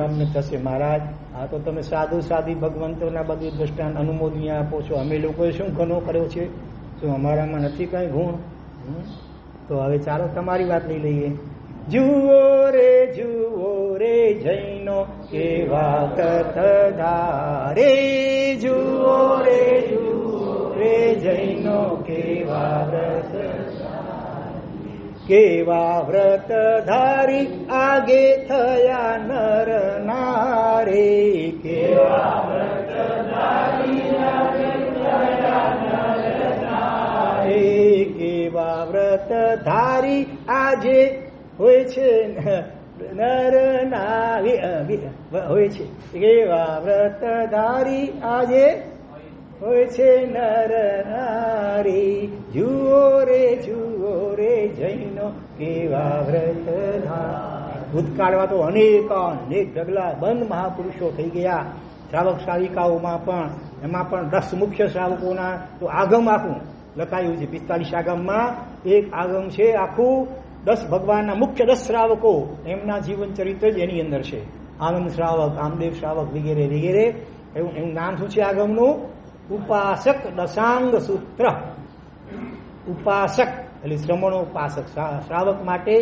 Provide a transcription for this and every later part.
અમને થશે. મહારાજ, આ તો તમે સાધુ, સાધી ભગવંતોના બધું દ્રષ્ટાંત અનુમોદની આપો છો. અમે લોકોએ શું ઘણો કર્યો છે? શું અમારામાં નથી કઈ ગુણ તો હવે ચાલો તમારી વાત લઈ લઈએ. જુઓ રે જુઓ રે, જૈનો કેવા કથધારે જુઓ રે જુઓ રે, જૈનો કેવા કેવા વ્રત ધારી આગે થયા નર નારે, કેવા વ્રત ધારી કેવા વ્રત ધારી આજે હોય છે નારી હોય છે. કેવા વ્રત ધારી આજે હોય છે નર નારી, જુઓ રે જુઓ રે, જૈનો કેવા વ્રત ધારી? ભૂતકાળમાં તો અનેક અનેક ઢગલા બંધ મહાપુરુષો થઈ ગયા. શ્રાવક શ્રાવિકાઓમાં પણ, એમાં પણ દસ મુખ્ય શ્રાવકોના તો આગમ આખું. લખાયું છે પિસ્તાલીસ આગમમાં. એક આગમ છે આખું દસ ભગવાનના મુખ્ય દસ શ્રાવકો. એમના જીવન ચરિત્ર જ એની અંદર છે. આનંદ શ્રાવક, આમદેવ શ્રાવક વગેરે વગેરે. એવું, એનું નામ શું છે આગમનું? ઉપાસક દશાંગ સૂત્ર. ઉપાસક એટલે શ્રમણોપાસક શ્રા- શ્રાવક માટે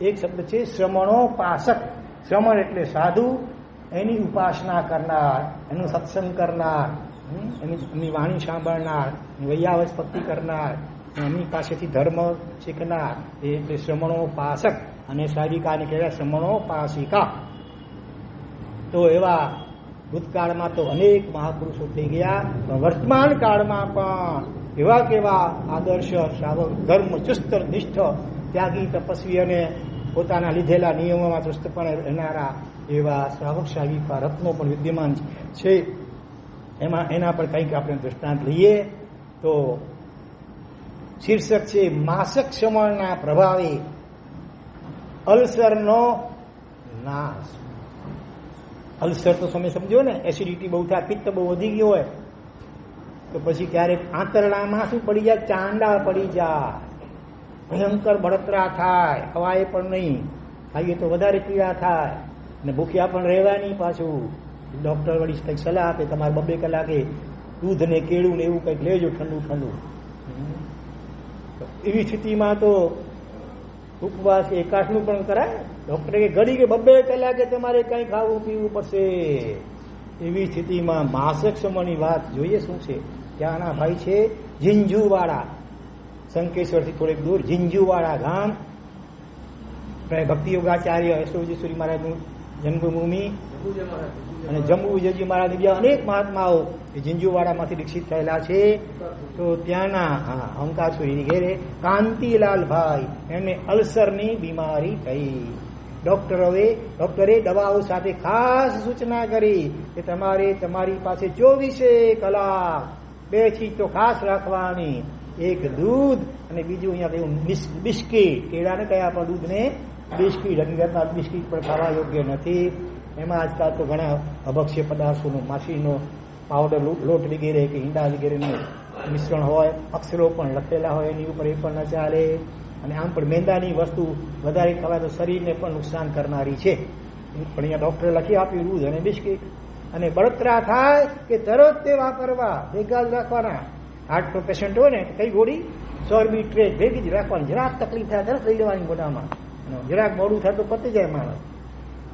એક શબ્દ છે શ્રમણોપાસક શ્રમણ એટલે સાધુ, એની ઉપાસના કરનાર, એનું સત્સંગ કરનાર એની વાણી સાંભળનાર, એની વૈયાવસ ભક્તિ કરનાર એમની પાસેથી ધર્મ શીખનાર. એટલે શ્રમણોપાસક અને સારિકાને કહેવાય શ્રમણોપાસિકા તો એવા ભૂતકાળમાં તો અનેક મહાપુરુષો થઈ ગયા વર્તમાન કાળમાં પણ એવા કેવા આદર્શ શ્રાવક ધર્મ, ચુસ્ત, નિષ્ઠ, ત્યાગી, તપસ્વી અને પોતાના લીધેલા નિયમોમાં ચુસ્તપણે રહેનારા એવા શ્રાવક શ્રાવિકા રત્નો પણ વિદ્યમાન છે. એમાં, એના પર કંઈક આપણે દ્રષ્ટાંત લઈએ તો શીર્ષક છે, માસક શમણના પ્રભાવે અલ્સરનો નાશ. અલ્સર તો તમે સમજો ને એસિડિટી બહુ થાય, પિત્ત બહુ વધી ગયો હોય તો પછી ક્યારેક આંતરડામાં શું પડી જાય? ચાંડા પડી જાય. ભયંકર બળતરા થાય. ખવાય પણ નહીં. ખાઈએ તો વધારે પીડા થાય. ને ભૂખ્યા પણ રહેવાની પાછું. ડોક્ટર વળી કંઈક સલાહ આપે, તમારે બબે કલાકે દૂધ ને કેળું ને એવું કંઈક લેજો ઠંડુ ઠંડુ. એવી સ્થિતિમાં તો ઉપવાસ એકાશનું પણ કરાય. ડોક્ટરે કે ઘડી કે બબ્બે કલાકે તમારે કંઈ ખાવું, પીવું પડશે. એવી સ્થિતિમાં માસક સમયની વાત જોઈએ શું છે? ત્યાંના ભાઈ છે ઝીંઝુવાડા શંકેશ્વરથી થોડેક દૂર ઝીંઝુવાડા ગામ. ભક્તિ યોગાચાર્ય યશોજીશ્વરી મહારાજનું જન્મભૂમિ. અને જમ્બુ વિજયજી મહારાજ બીજા અનેક મહાત્માઓ ઝીંઝુવાડામાંથી દીક્ષિત થયેલા છે. તો ત્યાંના, હા અંકાસુરી ઘેરે કાંતિલાલભાઈ એને અલ્સરની બીમારી થઈ. ડોક્ટરોએ ડોક્ટરે દવાઓ સાથે ખાસ સૂચના કરી કે તમારે તમારી પાસે ચોવીસે કલાક બે ચીજ તો ખાસ રાખવાની. એક દૂધ અને બીજું અહીંયા કહ્યું બિસ- બિસ્કીટ. કેળાને કયા પણ દૂધને બિસ્કીટ હકીકતમાં બિસ્કીટ પણ ખાવા યોગ્ય નથી. એમાં આજકાલ તો ઘણા અભક્ષ્ય પદાર્થોનો, માછીનો પાવડર લોટ વગેરે કે ઈંડા વગેરેનું મિશ્રણ હોય, અક્ષરો પણ લખેલા હોય એની ઉપર એ પણ ન ચાલે. અને આમ પણ મેંદાની વસ્તુ વધારે ખવાય તો શરીરને પણ નુકસાન કરનારી છે. પણ અહીંયા ડોક્ટરે લખી આપ્યું દૂધ અને બિસ્કીટ. અને બળતરા થાય કે તરત તે વાપરવા ભેગા જ રાખવાના. હાર્ટ નો પેશન્ટ હોય ને કઈ ગોળી? સોરબી ટ્રેક ભેગી જ રાખવાની. જરાક તકલીફ થાય તરત લઈ લેવાની ગોડામાં. જરાક મોડું થાય તો પતી જાય માણસ.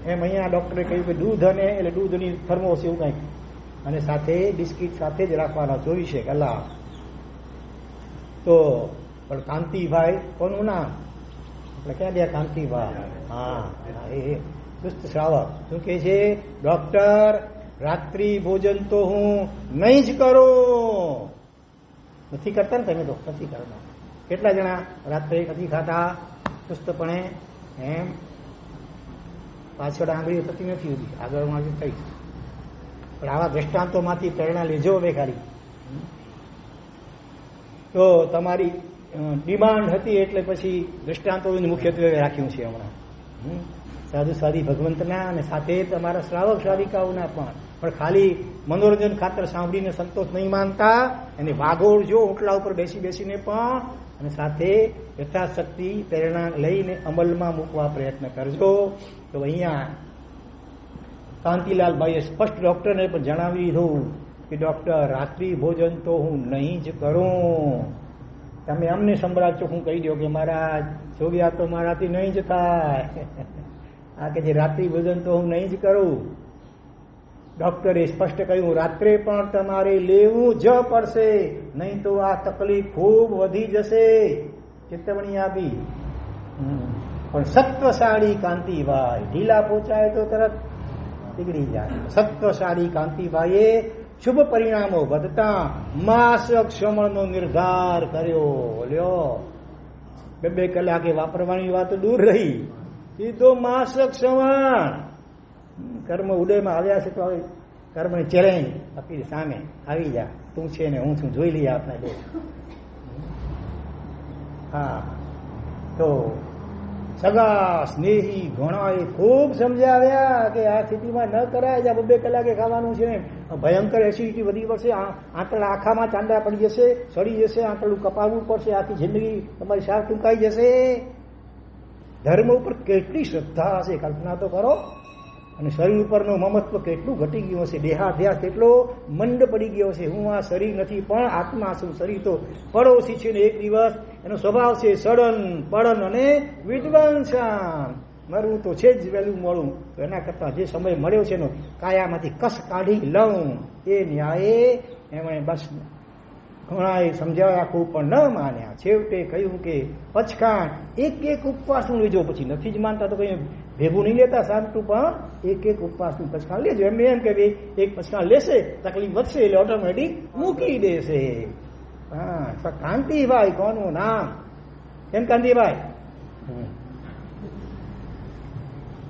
એમ અહીંયા ડોક્ટરે કહ્યું કે દૂધ અને એટલે દૂધની થર્મોસ એવું કંઈક. અને સાથે બિસ્કીટ સાથે જ રાખવાના જોઈ છે કલા તો પણ કાંતિભાઈ કોનું નામ? એટલે ક્યાં ગયા કાંતિભાઈ? હા, એ ચુસ્ત શ્રાવક. શું કે છે? ડોક્ટર રાત્રિ ભોજન તો હું નહીં જ કરું. નથી કરતા ને તમે તો, નથી કરતા. કેટલા જણા રાત્રે નથી ખાતા? ચુસ્તપણે એમ પાછળ આંગળી થતી નથી ઊભી આગળમાંથી થઈ પણ આવા દ્રષ્ટાંતોમાંથી પ્રેરણા લેજો હવે ખાલી તો તમારી ડિમાન્ડ હતી એટલે પછી દ્રષ્ટાંતો મુખ્યત્વે રાખ્યું છે હમણાં. સાધુ સાધી ભગવંતના અને સાથે તમારા શ્રાવક શ્રાવિકાઓના પણ. પણ ખાલી મનોરંજન ખાતર સાંભળીને સંતોષ નહીં માનતા, એને વાગોળજો ઓટલા ઉપર બેસી બેસીને પણ, અને સાથે યથાશક્તિ, પ્રેરણા લઈને અમલમાં મૂકવા પ્રયત્ન કરજો. તો અહીંયા કાંતિલાલભાઈએ સ્પષ્ટ ડોક્ટરને પણ જણાવી દીધું કે, ડોક્ટર, રાત્રિ ભોજન તો હું નહીં જ કરું. તમે અમને સંભળાવશો હું કહી દો કે, મહારાજ, જોગ્યા તો મારાથી નહીં જ થાય. આ કે જે રાત્રિ ભોજન તો હું નહીં જ કરું. ડોક્ટરે સ્પષ્ટ કહ્યું રાત્રે પણ તમારે લેવું જ પડશે, નહીં તો આ તકલીફ ખૂબ વધી જશે. ચેતવણી આપી. પણ સત્વશાળી કાંતિભાઈ, ઢીલા પહોંચાય તો તરત બીગડી જાય. સત્વશાળી કાંતિભાઈએ શુભ પરિણામો વધતા માસક ક્ષમણનો નિર્ધાર કર્યો. લ્યો. બે બે કલાકે વાપરવાની વાત દૂર રહી. સીધો માસક ક્ષમણ કર્મ ઉદયમાં આવ્યા છે તો હવે કર્મની ચેલેન્જ આપી સામે આવી જા. તું છે ને હું છું, જોઈ લઈએ આપણે બે. હા. તો સગા સ્નેહી ઘણાએ ખૂબ સમજાવ્યા કે આ સ્થિતિમાં ન કરાય આ બબે કલાકે ખાવાનું છે. ભયંકર એસિડિટી વધી પડશે આ- આંતરડા આખામાં ચાંદા પડી જશે, સડી જશે આંતળું કપાવવું પડશે, આખી જિંદગી તમારી સાર ટૂંકાઈ જશે. ધર્મ ઉપર કેટલી શ્રદ્ધા હશે, કલ્પના તો કરો. અને શરીર ઉપરનું મમત્વ કેટલું ઘટી ગયું હશે? દેહાધ્યાસ કેટલો મંડ પડી ગયો છે હું આ શરીર નથી, પણ આત્મા છું. શરીર તો પડોશી છે ને એક દિવસ. એનો સ્વભાવ છે સડન, પડન અને વિદ્વાંસાન મરવું તો છે જ વહેલું મળું તો એના કરતાં જે સમય મળ્યો છે એનો, કાયામાંથી કસ કાઢી લઉં? એ ન્યાયે એમણે બસ ઘણાએ સમજાવ્યા કોઈ પણ ન માન્યા. છેવટે કહ્યું કે, પછકાણ એક એક ઉપવાસનું લેજો પછી નથી જ માનતા તો કઈ ભેગું નહીં લેતા સાંતું પણ એક એક ઉપવાસનું પચખાણ લેજો. એમ એમ કે ભાઈ એક પચખાણ લેશે તકલીફ વધશે એટલે ઓટોમેટિક મૂકી દેશે. હા કાંતિભાઈ કોનું નામ? કેમ કાંતિભાઈ.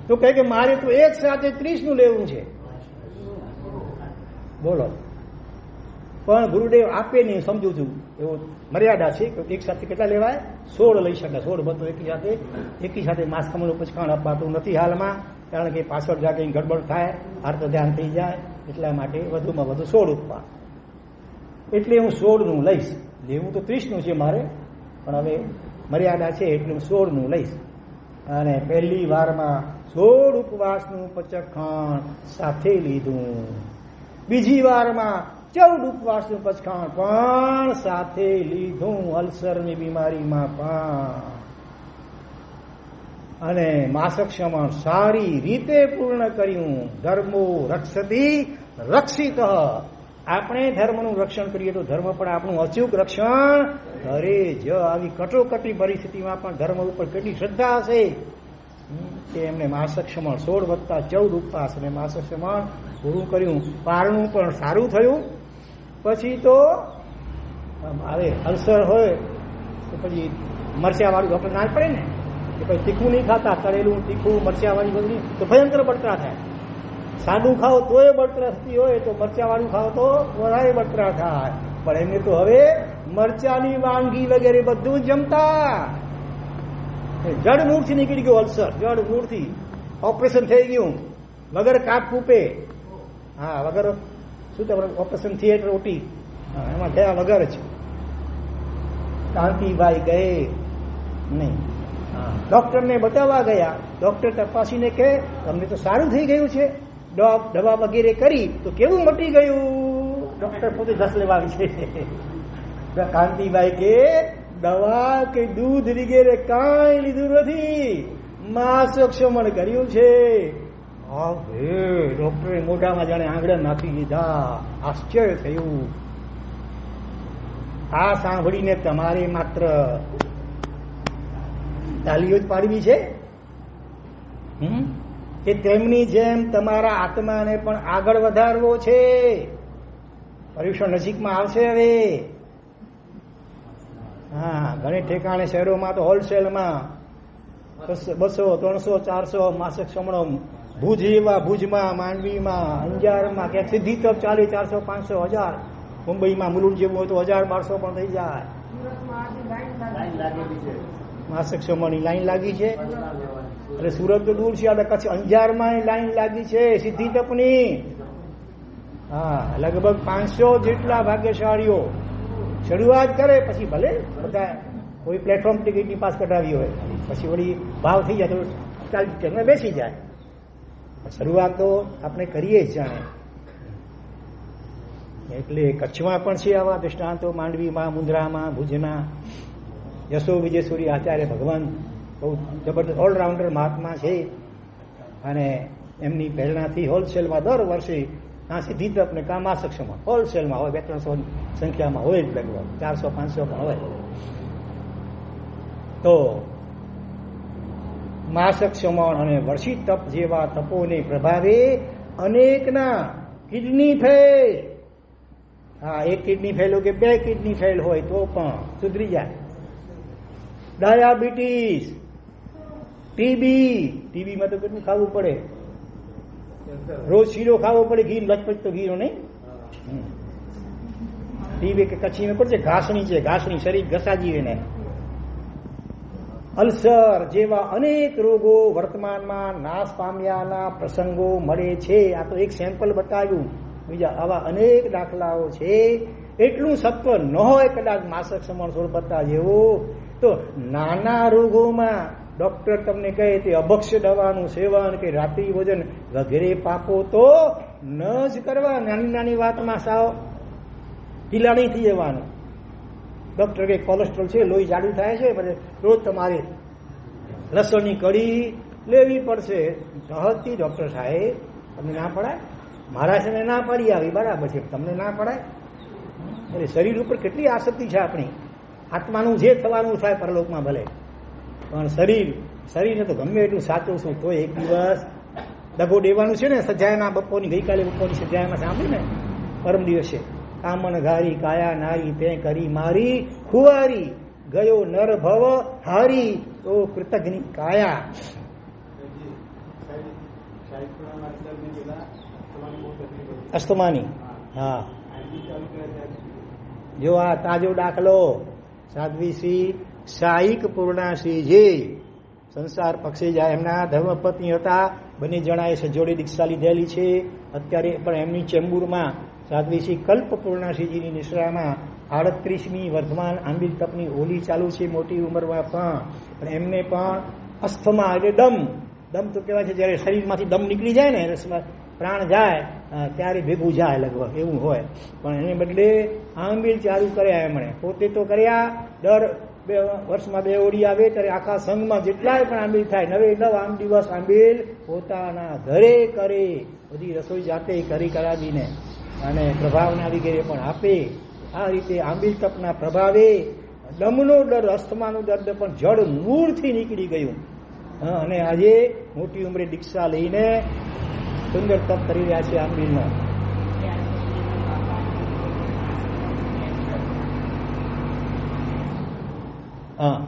તો કહે કે મારે તો એક સાથે ત્રીસનું લેવું છે. બોલો. પણ ગુરુદેવ આપે નહીં સમજુ છું. એવો મર્યાદા છે કે એક સાથે કેટલા લેવાય? સોળ લઈ શકાય. સોળ બધું એકી સાથે એકી સાથે માસ કમળનું પચખાણ અપાતું નથી હાલમાં, કારણ કે પાછળ જા કંઈ ગડબડ થાય, હાર તો ધ્યાન થઈ જાય, એટલા માટે વધુમાં વધુ સોળ ઉપવા એટલે હું સોળનું લઈશ. લેવું તો ત્રીસનું છે મારે, પણ હવે મર્યાદા છે એટલે હું સોળનું લઈશ. અને પહેલી વારમાં સોળ ઉપવાસનું પચખાણ સાથે લીધું. બીજી વારમાં ચૌદ ઉપવાસનું પચખાણ પણ સાથે લીધું અલ્સરની બીમારીમાં પણ. અને માસક શમણ સારી રીતે પૂર્ણ કર્યું. ધર્મો રક્ષતી રક્ષિત. આપણે ધર્મનું રક્ષણ કરીએ તો ધર્મ પણ આપણું અચૂક રક્ષણ કરે જ. આવી કટોકટી પરિસ્થિતિમાં પણ ધર્મ ઉપર કેટલી શ્રદ્ધા હશે? કે એમને માસક ક્ષમણ સોળ વત્તા ચૌદ ઉપવાસ અને માસક ક્ષમણ પૂરું કર્યું. પારણું પણ સારું થયું. પછી તો હવે અલ્સર હોય, તો પછી મરચાવાળું આપણે ના પડે ને કે પછી તીખું નહીં ખાતા, તળેલું, તીખું, મરચાવાળી બધું તો ભયંકર બળતરા થાય. સાદું ખાઓ તોય બળતરા થતી હોય, તો મરચાવાળું ખાઓ તો વધારે બળતરા થાય. પણ એમને તો હવે મરચાની વાનગી વગેરે બધું જમતા. જડ મૂળથી નીકળી ગયું અલ્સર, જડ મૂળથી. ઓપરેશન થઈ ગયું. વગર કાપ કૂપે. હા, વગર શું તમારે ઓપરેશન થિયેટર ઓટી એમાં ગયા વગર જ. કાંતિભાઈ ગયે. નહીં. ડોક્ટરને બતાવવા ગયા. ડોક્ટર તપાસીને કે તમને તો સારું થઈ ગયું છે. ડોક દવા વગેરે કરી તો કેવું મટી ગયું? ડોક્ટર પોતે ઘસ લેવા આવી છે. કાંતિભાઈ કે દવા કે દૂધ વગેરે કાંઈ લીધું નથી. માસ ક્ષમણ કર્યું છે. હવે ડોક્ટરે મોઢામાં જાણે આંગળે નાખી દીધા. આશ્ચર્ય થયું. આ સાંભળીને તમારે માત્ર તાલીઓ જ પાડવી છે? કે તેમની જેમ તમારા આત્માને પણ આગળ વધારવો છે? પરીક્ષણ નજીકમાં આવશે હવે. હા, ઘણી ઠેકાણે શહેરોમાં તો હોલસેલમાં બસો ત્રણસો, ચારસો માસક સમણો ભુજ એવા ભુજમાં, માંડવીમાં, અંજારમાં ક્યાંક સીધી તપ ચાલી ચારસો, પાંચસો, હજાર. મુંબઈમાં મુલુંડ જેવું હોય તો હજાર બારસો પણ થઈ જાય. માસક સમણની લાઈન લાગી છે. એટલે સુરત તો દૂર છે, આપણે કચ્છ અંજારમાં લાઈન લાગી છે, સીધી તપની. હા, લગભગ પાંચસો જેટલા ભાગ્યશાળીઓ. શરૂઆત કરે, પછી ભલે બધા કોઈ પ્લેટફોર્મ ટિકિટની પાસ કઢાવી હોય. પછી વળી ભાવ થઈ જાય, તો ચાલ બેસી જાય. શરૂઆત તો આપણે કરીએ જ જાણે. એટલે કચ્છમાં પણ છે આવા દૃષ્ટાંતો માંડવીમાં મુંદ્રામાં ભુજના. યશો વિજયસુરી આચાર્ય ભગવાન બહુ જબરદસ્ત ઓલરાઉન્ડર મહાત્મા છે. અને એમની પ્રેરણાથી હોલસેલમાં દર વર્ષે ત્યાં સીધી તરફને કામ સક્ષમમાં હોલસેલમાં હોય બે ત્રણસો સંખ્યામાં હોય જ લગભગ, ચારસો, પાંચસો પણ હોય. તો માસક સમણ અને વર્ષી તપ જેવા તપોને પ્રભાવે અનેકના કિડની ફેલ. હા, એક કિડની ફેલ કે બે કિડની ફેલ હોય તો પણ સુધરી જાય. ડાયાબિટીસ, ટીબી, ટીબીમાં તો કેટલું ખાવું પડે? રોજ શીરો ખાવો પડે, ઘી લચપચ તો ઘીરો નહીં? ટીબી કે કચ્છી પડશે? ઘાસણી છે, ઘાસણી, શરીર ઘસાજી એને અલ્સર જેવા અનેક રોગો વર્તમાનમાં નાશ પામ્યાના પ્રસંગો મળે છે. આ તો એક સેમ્પલ બતાવ્યું. બીજા આવા અનેક દાખલાઓ છે. એટલું સત્વ ન હોય કદાચ માસક સમણ સોળપત્તા જેવું. તો નાના રોગોમાં ડોક્ટર તમને કહે તે અભક્ષ્ય દવાનું સેવન કે રાત્રિ ભોજન વગેરે પાપો તો ન જ કરવા. નાની નાની વાતમાં સાવ થઈ જવાનું. ડોક્ટર કે કોલેસ્ટ્રોલ છે, લોહી જાડું થાય છે, પણ રોજ તમારે લસણની કઢી લેવી પડશે. સહજથી ડોક્ટર સાહેબ, તમને ના પડાય? મારા છે ના પડી આવી, બરાબર છે, તમને ના પડાય? એટલે શરીર ઉપર કેટલી આસક્તિ છે આપણી. આત્માનું જે થવાનું થાય પરલોકમાં ભલે. પણ શરીર, શરીરને તો ગમે એટલું સાચું છું, તો એક દિવસ દગો દેવાનું છે ને, સજાયના બપોરની, ગઈકાલે બપોરની સજાયમાં સાંભળ્યું ને? પરમ દિવસે. કામણ ઘારી કાયા નારી, તે કરી મારી, ખુવારી, ગયો નર ભવ, હારી. તો કૃતજ્ઞ કાયા. અસ્તમાની હા. જો આ તાજો દાખલો સાધ્વીશ્રી સાઈક પૂર્ણાશ્રીજી. સંસાર પક્ષે જાય એમના ધર્મપત્ની હતા, બંને જણાએ સજોડી દીક્ષા લીધેલી છે. અત્યારે પણ એમની ચેમ્બુરમાં સાધ્વીશ્રી કલ્પ પૂર્ણાશ્રીજીની નિશ્રામાં આડત્રીસમી વર્ધમાન આંબિલ તપની હોલી ચાલુ છે, મોટી ઉંમરમાં પણ. પણ એમને પણ અસ્થમા એટલે દમ. દમ તો કહેવાય છે, જ્યારે શરીરમાંથી દમ નીકળી જાય ને પ્રાણ જાય ત્યારે ભેગું જાય લગભગ, એવું હોય. પણ એને બદલે આંબિલ ચાલુ કર્યા એમણે. પોતે તો કર્યા, દર બે વર્ષમાં બે ઓડી આવે, ત્યારે આખા સંઘમાં જેટલાય પણ આંબિલ થાય. નવે નવ આમ દિવસ આંબિલ પોતાના ઘરે કરે. બધી રસોઈ જાતે કરી કરાવીને. અને પ્રભાવના વગેરે પણ આપે. આ રીતે આંબિલ તપના પ્રભાવે દમનો ડર, અસ્થમાનું દર્દ પણ જડ મૂળથી નીકળી ગયું. અને આજે મોટી ઉંમરે દીક્ષા લઈને સુંદર તપ કરી રહ્યા છે આંબિલનો. હા.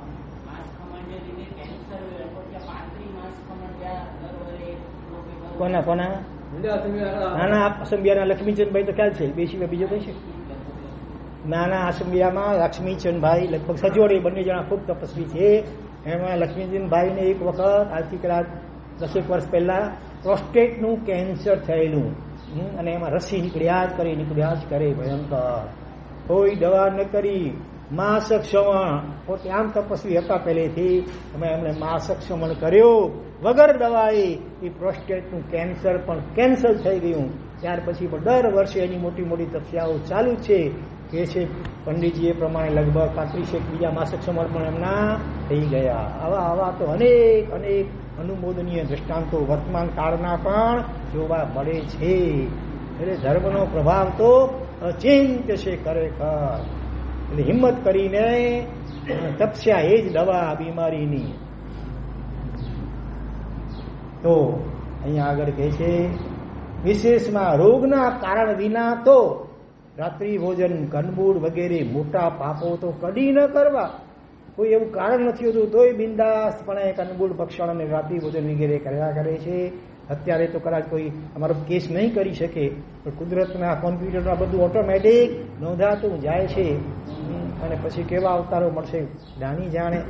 કોના કોના? નાના અસંબિયાના લક્ષ્મીચંદભાઈ તો ખ્યાલ છે બે સિવાય બીજો કઈ છે? નાના અસંબિયામાં લક્ષ્મીચંદભાઈ લગભગ સજોડે, બંને જણા ખૂબ તપસ્વી છે. એમાં લક્ષ્મીચંદભાઈને એક વખત, આજથી કદાચ દસેક વર્ષ પહેલા, પ્રોસ્ટેટનું કેન્સર થયેલું. અને એમાં રસી નીકળ્યા જ, કરી નીકળ્યા જ, કરે, ભયંકર. કોઈ દવા ન કરી. માસક શ્રવણ પોતે આમ તપસ્વી હતા પહેલેથી. અમે એમણે માસક શ્રવણ કર્યો. વગર દવાએ એ પ્રોસ્ટેટનું કેન્સર પણ કેન્સલ થઈ ગયું. ત્યાર પછી પણ દર વર્ષે એની મોટી મોટી તપસ્યાઓ ચાલુ છે. કે છે પંડિતજી એ પ્રમાણે લગભગ પાંત્રીસેક બીજા માસક શ્રવણ પણ એમના થઈ ગયા. આવા આવા તો અનેક અનેક અનુમોદનીય દ્રષ્ટાંતો વર્તમાન કાળના પણ જોવા મળે છે. એટલે ધર્મનો પ્રભાવ તો અચિંત છે ખરેખર. એટલે હિંમત કરીને તપસ્યા એ જ દવા બીમારીની. તો અહીંયા આગળ કહે છે, વિશેષમાં રોગના કારણ વિના તો રાત્રિ ભોજન કનબૂડ વગેરે મોટા પાપો તો કદી ન કરવા. કોઈ એવું કારણ નથી હોતું, તોય બિંદાસપણે કનબૂડ ભક્ષણ અને રાત્રિ ભોજન વગેરે કર્યા કરે છે. અત્યારે તો કદાચ કોઈ અમારો કેસ નહીં કરી શકે, પણ કુદરતના કોમ્પ્યુટરમાં બધું ઓટોમેટિક નોંધાતું જાય છે. અને પછી કેવા અવતારો મળશે જાણી જાણે.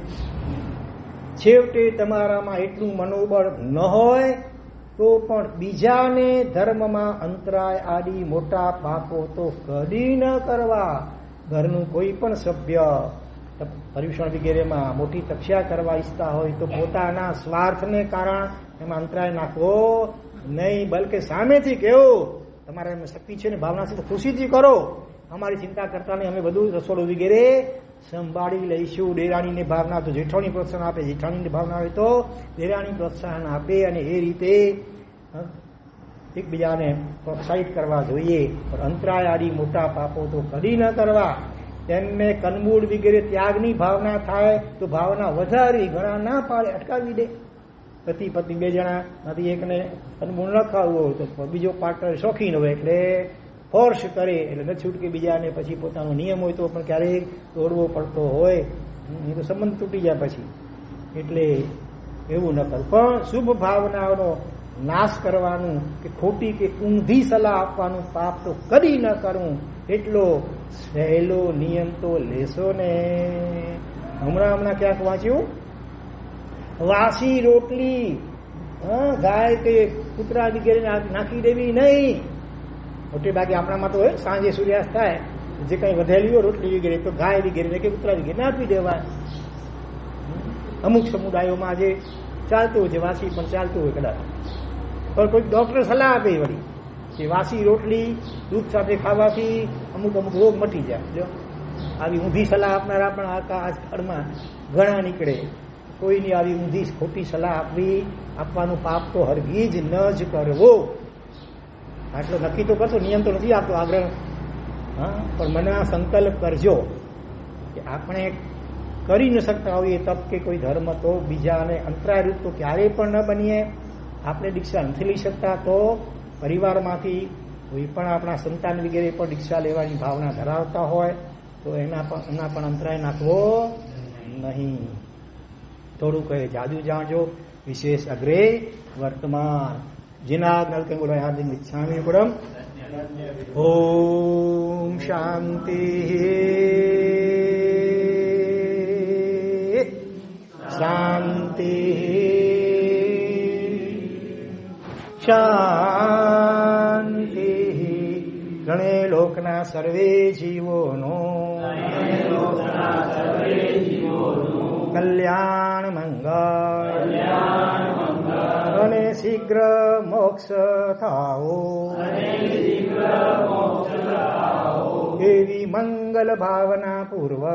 છેવટે તમારામાં એટલું મનોબળ ન હોય, તો પણ બીજાને ધર્મમાં અંતરાય આડી મોટા પાપો તો કદી ન કરવા. ઘરનું કોઈ પણ સભ્ય પર્યુષણ વગેરેમાં મોટી તપસ્યા કરવા ઈચ્છતા હોય તો પોતાના સ્વાર્થને કારણ એમાં અંતરાય નાખવો નહીં, બલકે સામેથી કેવું? તમારે એમ શક્તિ છે ને ભાવના છે ખુશીથી કરો. અમારી ચિંતા કરતા નહીં, અમે બધું રસોડું વગેરે સંભાળી લઈશું. ડેરાણીને ભાવના તો જેઠાણી પ્રોત્સાહન આપે, જેઠાણીની ભાવના હોય તો ડેરાણી પ્રોત્સાહન આપે અને એ રીતે એકબીજાને પ્રોત્સાહિત કરવા જોઈએ. પણ અંતરાય આડી મોટા પાપો તો કદી ન કરવા. તેમને કનમૂળ વગેરે ત્યાગની ભાવના થાય તો ભાવના વધારી ઘણા ના પાડે, અટકાવી દે. પતિ પત્ની બે જણા માંથી એકને કનમૂળ ન હોય તો બીજો પાર્ટનર શોખીન હોય એટલે ફોર્સ કરે એટલે ન છૂટકે બીજાને પછી પોતાનો નિયમ હોય તો પણ ક્યારેક તોડવો પડતો હોય. એ તો સંબંધ તૂટી જાય પછી. એટલે એવું ન કર. પણ શુભ ભાવનાઓનો નાશ કરવાનું કે ખોટી કે ઊંધી સલાહ આપવાનું પાપ તો કદી ન કરવું એટલો સહેલો નિયમ તો લેશો ને. હમણાં હમણાં ક્યાંક વાંચ્યું? વાસી રોટલી ગાય કે કૂતરા વગેરે નાખી દેવી નહીં. મોટે ભાગે આપણામાં તો સાંજે સૂર્યાસ્ત થાય, જે કઈ વધેલી હોય રોટલી વગેરે, તો ગાય વગેરે કે કૂતરા વગેરે આપી દેવાય. અમુક સમુદાયોમાં આજે ચાલતું હોય છે, વાસી પણ ચાલતું હોય કદાચ. પણ કોઈક ડોક્ટર સલાહ આપે વળી, કે વાસી રોટલી દૂધ સાથે ખાવાથી અમુક અમુક રોગ મટી જાય. જો, આવી ઊંધી સલાહ આપનારા પણ આ કાળમાં ઘણા નીકળે. કોઈની આવી ઊંધી ખોટી સલાહ આપવી, આપવાનું પાપ તો હરગીજ ન જ કરવો. આટલો નક્કી તો કરશો, નિયમ તો નથી આપતો આગ્રહ હા, પણ મને આ સંકલ્પ કરજો કે આપણે કરી ન શકતા હોઈએ તપ કે કોઈ ધર્મ તો બીજાને અંતરાયરૂપ તો ક્યારેય પણ ન બનીએ. આપણે દીક્ષા નથી લઈ શકતા તો પરિવારમાંથી કોઈ પણ આપણા સંતાન વગેરે પણ દીક્ષા લેવાની ભાવના ધરાવતા હોય, તો એના પણ એના પણ અંતરાય નાખવો નહીં. तोड़ू कहे जादू जाँचो विशेष अग्रे वर्तमान जिनाग्नल्कङ्गुलयादिच्छामिपुरम् ओ शांति शांति शांति गणे लोकना सर्वे जीवोनो कल्याण અને શીઘ્ર મોક્ષ થાઓ. એવી મંગલ ભાવના પૂર્વ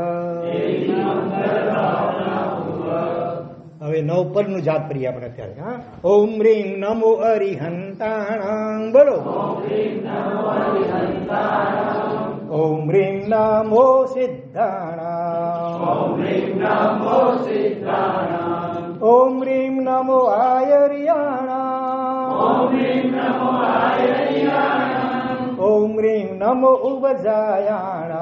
હવે નવ પરનું જાત કરીએ આપણે અત્યારે, હા? ઓમ રીમ નમો અરિહંતાણાંગ બોલો. ॐ ह्रीं नमो सिद्ध ॐ ह्रीं नमो आयरियाणा ॐ ह्रीं नमो उबायणा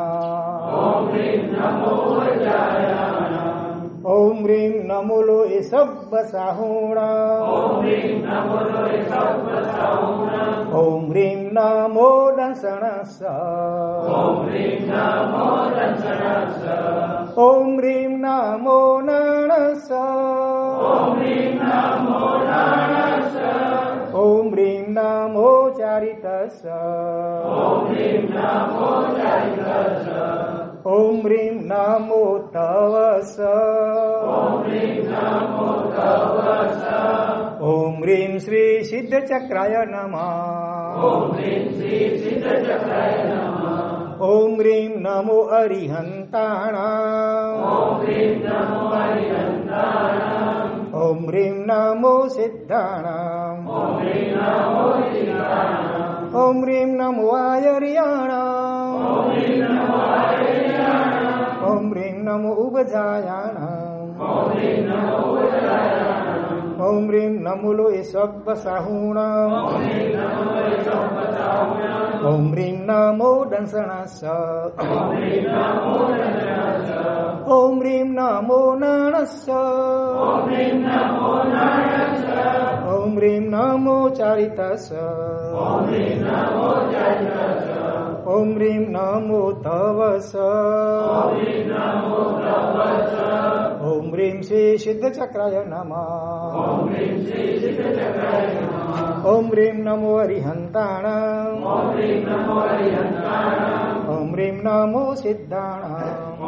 એ ह्रीं સાહુણા ઓમ રીમ નમો દંસણસ ઓમ રીમ નમો નણસ ઓમ રીમ નમો ચારિતસ ઓમ નમો તવસ ઓમ રીમ શ્રી સિદ્ધ ચક્રાય નમઃ ઓમ રીમ નમો અરિહંતાણાં ઓમ રીમ નમો સિદ્ધાણાં ઓમ રીમ નમો આયર્યાણાં ઓમ રીમ નમો ઉબજાયાણાં ઓમ રીમ નમો લો એ સબ્બ સાહુણાં ઓમ રીમ નમો દંસણસ ઓમ રીમ નમો નણસ ઓમ રીમ નમો ચારિતસ ઓમ રીમ નમો તવસ. ઓમ રીમ શ્રી સિદ્ધ ચક્રાય નમઃ. ઓમ રીમ નમો હરિહંતાણાં. ઓમ રીમ નમો સિદ્ધાણાં.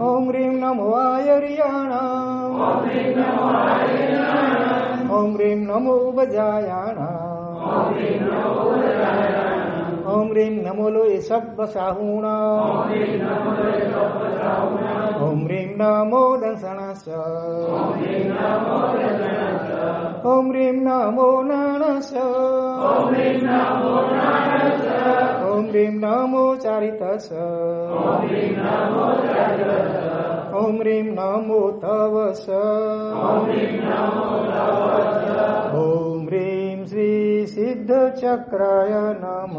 ઓમ રીમ નમો આયર્યાણાં. ઓમ રીમ નમો બજાયાણા ઓમ રીમ નમો લોય સબ્બ સાહુણા ઓમ રીમ નમો દંસણસ ઓમ રીમ નમો નણસ ઓમ રીમ નમો ચારિતસ ઓમ રીમ નમો તવસ ઓમ ચક્રાય નમઃ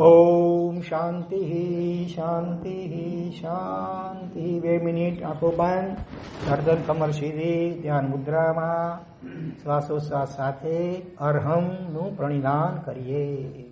ઓમ શાંતિ શાંતિ શાંતિ બે મિનિટ આંખો બંધ ગરદન કમર સીધી ધ્યાન મુદ્રામાં શ્વાસોશ્વાસ સાથે અરહમનું પ્રણિધાન કરીએ